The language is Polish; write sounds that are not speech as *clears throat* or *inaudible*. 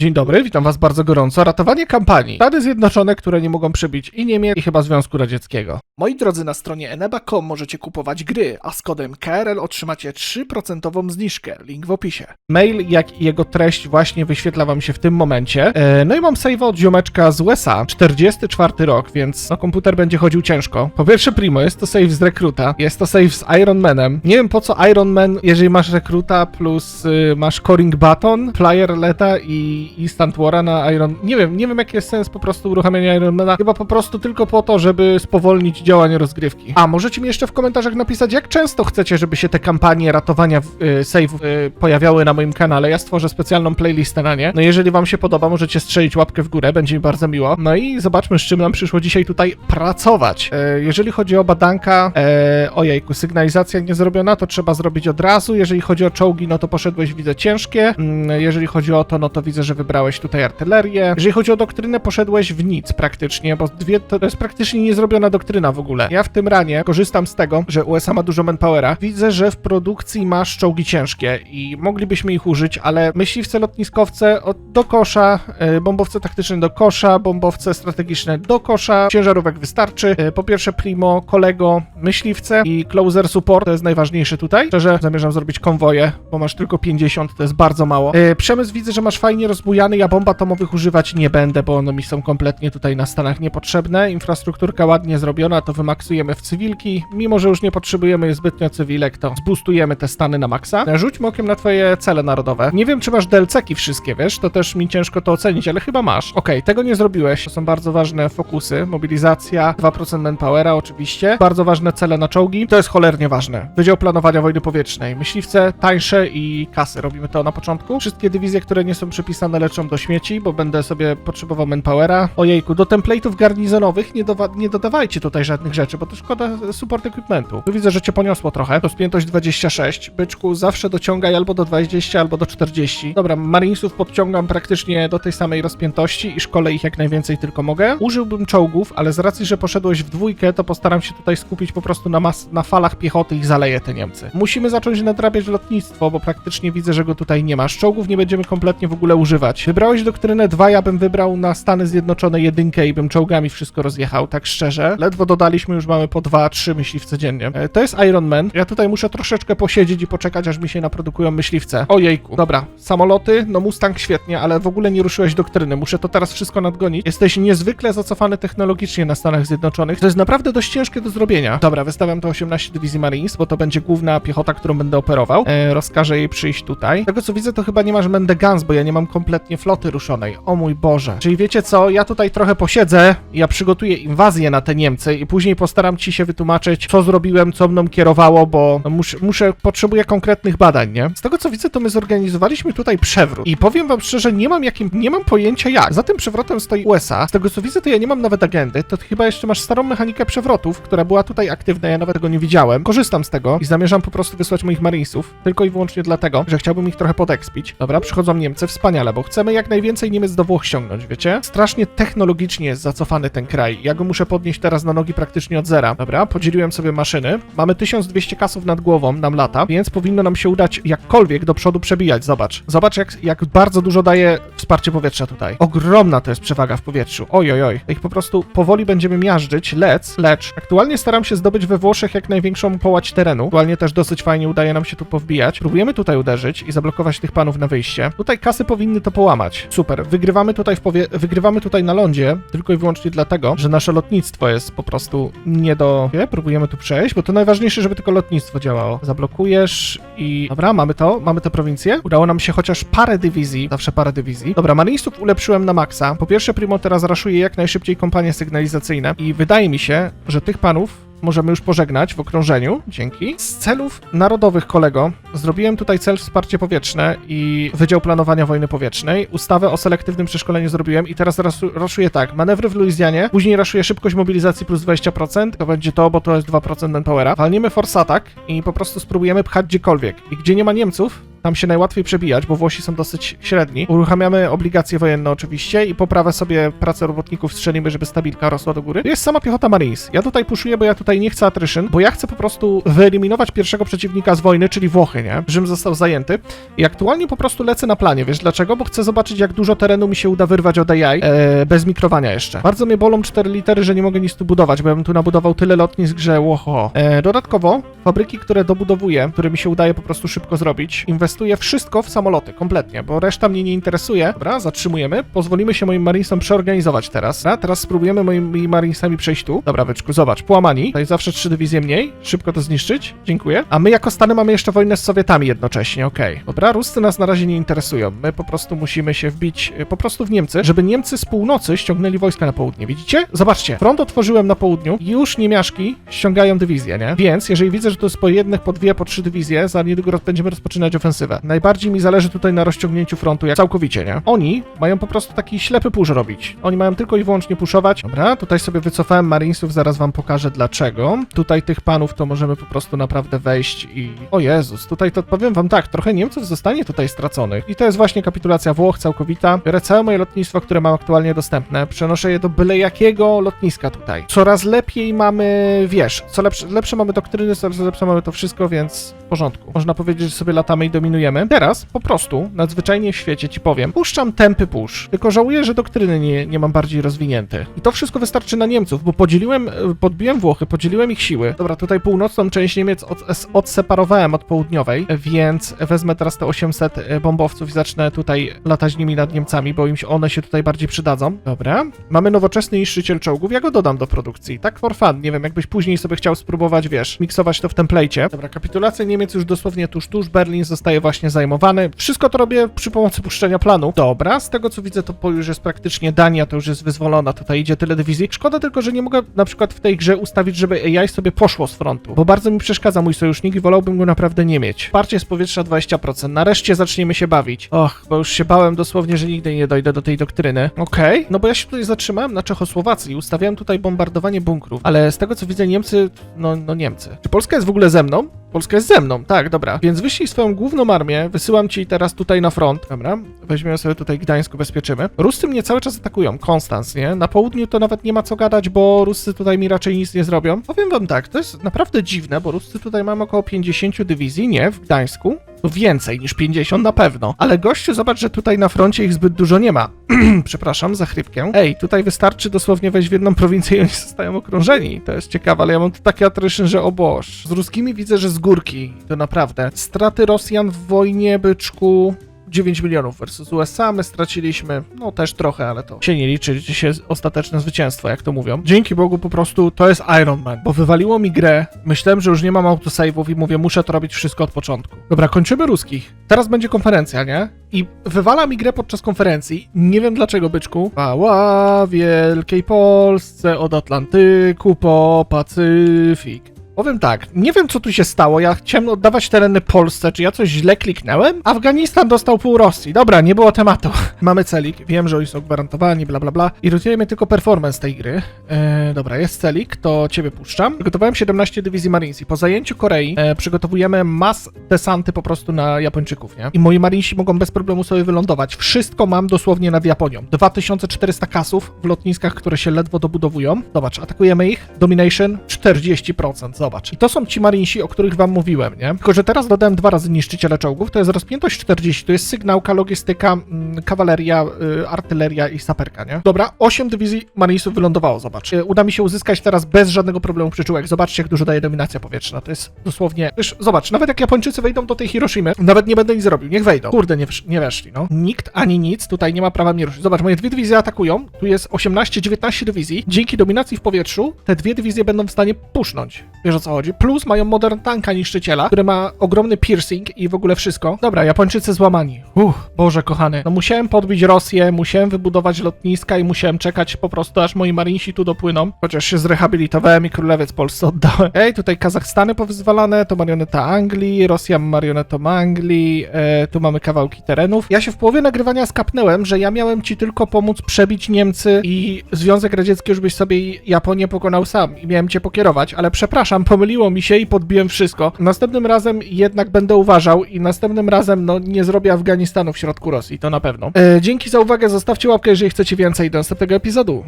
Dzień dobry, witam was bardzo gorąco. Ratowanie kampanii. Stany Zjednoczone, które nie mogą przebić i Niemiec, i chyba Związku Radzieckiego. Moi drodzy, na stronie eneba.com możecie kupować gry, a z kodem KRL otrzymacie 3% zniżkę. Link w opisie. Mail, jak i jego treść właśnie wyświetla wam się w tym momencie. E, no i mam save od ziomeczka z USA, 44 rok, więc no, komputer będzie chodził ciężko. Po pierwsze, primo, jest to save z rekruta, jest to save z Iron Manem. Nie wiem po co Iron Man, jeżeli masz rekruta plus y, masz coring button, flyer leta i instant wara na Iron... Nie wiem, nie wiem jaki jest sens po prostu uruchamiania Ironmana. Chyba po prostu tylko po to, żeby spowolnić działanie rozgrywki. A możecie mi jeszcze w komentarzach napisać, jak często chcecie, żeby się te kampanie ratowania y, save'ów y, pojawiały na moim kanale. Ja stworzę specjalną playlistę na nie. No jeżeli wam się podoba, możecie strzelić łapkę w górę, będzie mi bardzo miło. No i zobaczmy, z czym nam przyszło dzisiaj tutaj pracować. E, jeżeli chodzi o badanka, e, ojejku, sygnalizacja nie zrobiona, to trzeba zrobić od razu. Jeżeli chodzi o czołgi, no to poszedłeś, widzę, ciężkie. Mm, jeżeli chodzi o to, no to widzę, że wybrałeś tutaj artylerię. Jeżeli chodzi o doktrynę, poszedłeś w nic praktycznie, bo dwie, to, jest praktycznie niezrobiona doktryna w ogóle. Ja w tym ranie korzystam z tego, że USA ma dużo manpowera. Widzę, że w produkcji masz czołgi ciężkie i moglibyśmy ich użyć, ale myśliwce, lotniskowce od, do kosza, e, bombowce taktyczne do kosza, bombowce strategiczne do kosza, ciężarówek wystarczy. E, po pierwsze Primo, Kolego, myśliwce i Closer Support, to jest najważniejsze tutaj. Szczerze, zamierzam zrobić konwoje, bo masz tylko 50, to jest bardzo mało. E, przemysł widzę, że masz fajnie rozbujany, ja bomb atomowych używać nie będę, bo one mi są kompletnie tutaj na Stanach niepotrzebne. Infrastrukturka ładnie zrobiona, to wymaksujemy w cywilki. Mimo, że już nie potrzebujemy zbytnio cywilek, to zboostujemy te stany na maksa. Rzućmy okiem na twoje cele narodowe. Nie wiem, czy masz DLC-ki wszystkie, wiesz? To też mi ciężko to ocenić, ale chyba masz. Okej, tego nie zrobiłeś. To są bardzo ważne fokusy. Mobilizacja, 2% manpowera oczywiście. Bardzo ważne cele na czołgi. To jest cholernie ważne. Wydział Planowania Wojny Powietrznej. Myśliwce, tańsze i kasy. Robimy to na początku. Wszystkie dywizje, które nie są przypisane, leczą do śmieci, bo będę sobie potrzebował manpowera. Ojejku, do template'ów garnizonowych nie, nie dodawajcie tutaj żadnych rzeczy, bo to szkoda support equipmentu. Tu widzę, że cię poniosło trochę. Rozpiętość 26. Byczku, zawsze dociągaj albo do 20, albo do 40. Dobra, Marinesów podciągam praktycznie do tej samej rozpiętości i szkole ich jak najwięcej tylko mogę. Użyłbym czołgów, ale z racji, że poszedłeś w dwójkę, to postaram się tutaj skupić po prostu na, mas- na falach piechoty i zaleję te Niemcy. Musimy zacząć nadrabiać lotnictwo, bo praktycznie widzę, że go tutaj nie ma. Czołgów nie będziemy kompletnie w ogóle używać. Wybrałeś doktrynę 2, ja bym wybrał na Stany Zjednoczone jedynkę i bym czołgami wszystko rozjechał, tak szczerze. Ledwo dodaliśmy, już mamy po 2-3 myśliwce dziennie. E, To jest Iron Man. Ja tutaj muszę troszeczkę posiedzieć i poczekać, aż mi się naprodukują myśliwce. Ojejku. Dobra, samoloty, no Mustang świetnie, ale w ogóle nie ruszyłeś doktryny. Muszę to teraz wszystko nadgonić. Jesteś niezwykle zacofany technologicznie na Stanach Zjednoczonych. To jest naprawdę dość ciężkie do zrobienia. Dobra, wystawiam to 18 dywizji Marines, bo to będzie główna piechota, którą będę operował. E, rozkażę jej przyjść tutaj. Z tego co widzę, to chyba nie masz Mende Guns, bo ja nie mam kompletnie floty ruszonej. O mój Boże. Czyli wiecie co, ja tutaj trochę posiedzę, ja przygotuję inwazję na te Niemcy i później postaram ci się wytłumaczyć, co zrobiłem, co mną kierowało, bo no, muszę, muszę, potrzebuję konkretnych badań, nie? Z tego co widzę, to my zorganizowaliśmy tutaj przewrót i powiem wam szczerze, nie mam jakim, nie mam pojęcia jak. Za tym przewrotem stoi USA. Z tego co widzę, to ja nie mam nawet agendy, to chyba jeszcze masz starą mechanikę przewrotów, która była tutaj aktywna, ja nawet tego nie widziałem. Korzystam z tego i zamierzam po prostu wysłać moich Marinesów, tylko i wyłącznie dlatego, że chciałbym ich trochę podekspić. Dobra, przychodzą Niemcy, wspaniale, bo chcemy jak najwięcej Niemiec do Włoch ściągnąć, wiecie? Strasznie technologicznie jest zacofany ten kraj. Ja go muszę podnieść teraz na nogi praktycznie od zera. Dobra, podzieliłem sobie maszyny. Mamy 1200 kasów nad głową, nam lata, więc powinno nam się udać jakkolwiek do przodu przebijać. Zobacz. Zobacz, jak, jak bardzo dużo daje wsparcie powietrza tutaj. Ogromna to jest przewaga w powietrzu. Oj, oj, oj. Ich po prostu powoli będziemy miażdżyć, lec, lecz. Aktualnie staram się zdobyć we Włoszech jak największą połać terenu. Aktualnie też dosyć fajnie udaje nam się tu powbijać. Próbujemy tutaj uderzyć i zablokować tych panów na wyjście. Tutaj kasy powinny to połamać. Super. Wygrywamy tutaj w powie... wygrywamy tutaj na lądzie, tylko i wyłącznie dlatego, że nasze lotnictwo jest po prostu nie do... Nie? Próbujemy tu przejść, bo to najważniejsze, żeby tylko lotnictwo działało. Zablokujesz i... Dobra, mamy to, mamy tę prowincję. Udało nam się chociaż parę dywizji, zawsze parę dywizji. Dobra, Marinistów ulepszyłem na maksa. Po pierwsze, Primo teraz raszuje jak najszybciej kompanie sygnalizacyjne i wydaje mi się, że tych panów możemy już pożegnać w okrążeniu. Dzięki. Z celów narodowych, kolego, zrobiłem tutaj cel wsparcie powietrzne i Wydział Planowania Wojny Powietrznej. Ustawę o selektywnym przeszkoleniu zrobiłem i teraz raszuję tak. Manewry w Luizjanie, później raszuję szybkość mobilizacji plus 20%. To będzie to, bo to jest 2% manpowera. Walniemy force attack i po prostu spróbujemy pchać gdziekolwiek. I gdzie nie ma Niemców, tam się najłatwiej przebijać, bo Włosi są dosyć średni. Uruchamiamy obligacje wojenne oczywiście i poprawę sobie pracę robotników strzelimy, żeby stabilka rosła do góry. Jest sama piechota Marines. Ja tutaj puszuję, bo ja tutaj nie chcę attrition, bo ja chcę po prostu wyeliminować pierwszego przeciwnika z wojny, czyli Włochy, nie? Rzym został zajęty i aktualnie po prostu lecę na planie, wiesz dlaczego? Bo chcę zobaczyć, jak dużo terenu mi się uda wyrwać od AI, e, bez mikrowania jeszcze. Bardzo mnie bolą cztery litery, że nie mogę nic tu budować, bo ja bym tu nabudował tyle lotnisk, że łoho. E, dodatkowo, fabryki, które dobudowuję, które mi się udaje po prostu szybko zrobić, inwestuję wszystko w samoloty, kompletnie, bo reszta mnie nie interesuje. Dobra, zatrzymujemy, pozwolimy się moim marinesom przeorganizować teraz. A teraz spróbujemy moimi marinesami przejść tu. Dobra, byczku, zobacz, połamani, tutaj zawsze trzy dywizje mniej, szybko to zniszczyć, dziękuję. A my jako Stany mamy jeszcze wojnę z Sowietami jednocześnie, okej. Dobra, Ruscy nas na razie nie interesują, my po prostu musimy się wbić e, po prostu w Niemcy, żeby Niemcy z północy ściągnęli wojska na południe, widzicie? Zobaczcie, front otworzyłem na południu, już niemiaszki ściągają dywizję, nie? Więc jeżeli widzę, że to jest po jednych, po dwie, po trzy dywizje, za niedługo będziemy rozpoczynać ofensywę. Najbardziej mi zależy tutaj na rozciągnięciu frontu, jak całkowicie, nie? Oni mają po prostu taki ślepy push robić. Oni mają tylko i wyłącznie puszować. Dobra, tutaj sobie wycofałem Marinesów, zaraz wam pokażę dlaczego. Tutaj tych panów to możemy po prostu naprawdę wejść i... O Jezus, tutaj to powiem wam tak, trochę Niemców zostanie tutaj straconych. I to jest właśnie kapitulacja Włoch całkowita. Biorę całe moje lotnictwo, które mam aktualnie dostępne, przenoszę je do byle jakiego lotniska tutaj. Coraz lepiej mamy, wiesz, co lepsze, lepsze mamy doktryny, coraz lepsze mamy to wszystko, więc w porządku. Można powiedzieć, że sobie latamy i dominujemy. Teraz po prostu, nadzwyczajnie w świecie ci powiem, puszczam tempy push. Tylko żałuję, że doktryny nie, nie mam bardziej rozwinięte. I to wszystko wystarczy na Niemców, bo podzieliłem, e, podbiłem Włochy, podzieliłem ich siły. Dobra, tutaj północną część Niemiec od, odseparowałem od południowej, więc wezmę teraz te 800 bombowców i zacznę tutaj latać nimi nad Niemcami, bo im się one się tutaj bardziej przydadzą. Dobra. Mamy nowoczesny niszczyciel czołgów, ja go dodam do produkcji. Tak for fun, nie wiem, jakbyś później sobie chciał spróbować, wiesz, miksować to w templejcie. Dobra, kapitulacja Niemiec już dosłownie tuż, tuż, Berlin zostaje właśnie zajmowany. Wszystko to robię przy pomocy puszczenia planu. Dobra, z tego co widzę, to już jest praktycznie Dania, to już jest wyzwolona, tutaj idzie tyle dywizji. Szkoda tylko, że nie mogę na przykład w tej grze ustawić, żeby AI sobie poszło z frontu, bo bardzo mi przeszkadza mój sojusznik i wolałbym go naprawdę nie mieć. Wsparcie z powietrza 20%, nareszcie zaczniemy się bawić. Och, bo już się bałem dosłownie, że nigdy nie dojdę do tej doktryny. Okej, no bo ja się tutaj zatrzymałem na Czechosłowacji ustawiałem tutaj bombardowanie bunkrów, ale z tego co widzę Niemcy, no, no Niemcy. Czy Polska jest w ogóle ze mną? Polska jest ze mną, tak, dobra. Więc wyślij swoją główną armię, wysyłam ci teraz tutaj na front, dobra? Weźmiemy sobie tutaj Gdańsk, ubezpieczymy. Ruscy mnie cały czas atakują, Konstans, nie? Na południu to nawet nie ma co gadać, bo Ruscy tutaj mi raczej nic nie zrobią. Powiem wam tak, to jest naprawdę dziwne, bo Ruscy tutaj mamy około 50 dywizji, nie? W Gdańsku. No więcej niż 50 na pewno. Ale gościu, zobacz, że tutaj na froncie ich zbyt dużo nie ma. *clears throat* Przepraszam za chrypkę. Ej, tutaj wystarczy dosłownie wejść w jedną prowincję i oni zostają okrążeni. To jest ciekawe, ale ja mam tu taki attrition, że o boż. Z ruskimi widzę, że z górki. To naprawdę. Straty Rosjan w wojnie, byczku... 9 milionów versus USA, my straciliśmy, no też trochę, ale to się nie liczy, się ostateczne zwycięstwo, jak to mówią. Dzięki Bogu po prostu to jest Iron Man, bo wywaliło mi grę, myślałem, że już nie mam autosave'ów i mówię, muszę to robić wszystko od początku. Dobra, kończymy ruskich. Teraz będzie konferencja, nie? I wywala mi grę podczas konferencji, nie wiem dlaczego, byczku. Chwała Wielkiej Polsce od Atlantyku po Pacyfik. Powiem tak, nie wiem co tu się stało, ja chciałem oddawać tereny Polsce, czy ja coś źle kliknąłem? Afganistan dostał pół Rosji, dobra, nie było tematu. *laughs* Mamy celik, wiem, że oni są gwarantowani, bla bla bla. Irytuje tylko performance tej gry. Eee, dobra, jest celik, to ciebie puszczam. Przygotowałem 17 dywizji Marines po zajęciu Korei e, przygotowujemy mas desanty po prostu na Japończyków, nie? I moi Marinesi mogą bez problemu sobie wylądować. Wszystko mam dosłownie nad Japonią. 2400 kasów w lotniskach, które się ledwo dobudowują. Zobacz, atakujemy ich. Domination 40%, zobacz. I to są ci Marinesi, o których wam mówiłem, nie? Tylko, że teraz dodałem dwa razy niszczyciele czołgów, to jest rozpiętość 40, to jest sygnałka, logistyka, mm, kawaleria, y, artyleria i saperka, nie? Dobra, 8 dywizji Marinesów wylądowało, zobacz. Y, Uda mi się uzyskać teraz bez żadnego problemu przyczółek. Zobaczcie, jak dużo daje dominacja powietrzna. To jest dosłownie... Wiesz, zobacz, nawet jak Japończycy wejdą do tej Hiroshimy, nawet nie będę nic zrobił, niech wejdą. Kurde, nie, nie weszli, no. Nikt ani nic tutaj nie ma prawa mnie ruszyć. Zobacz, moje dwie dywizje atakują, tu jest 18-19 dywizji. Dzięki dominacji w powietrzu te dwie dywizje będą w stanie pusznąć. Wiesz o co chodzi? Plus mają modern tanka niszczyciela, który ma ogromny piercing i w ogóle wszystko. Dobra, Japończycy złamani. Uff, Boże kochany. No musiałem podbić Rosję, musiałem wybudować lotniska i musiałem czekać po prostu, aż moi marinsi tu dopłyną. Chociaż się zrehabilitowałem i królewiec Polsce oddałem. Ej, tutaj Kazachstany powyzwalane, to marioneta Anglii, Rosja marionetą Anglii, e, tu mamy kawałki terenów. Ja się w połowie nagrywania skapnęłem, że ja miałem ci tylko pomóc przebić Niemcy i Związek Radziecki już byś sobie Japonię pokonał sam i miałem cię pokierować, ale przepraszam, pomyliło mi się i podbiłem wszystko. Następnym razem jednak będę uważał i następnym razem no nie zrobię Afganistanu w środku Rosji, to na pewno. E, dzięki za uwagę, zostawcie łapkę, jeżeli chcecie więcej do następnego epizodu.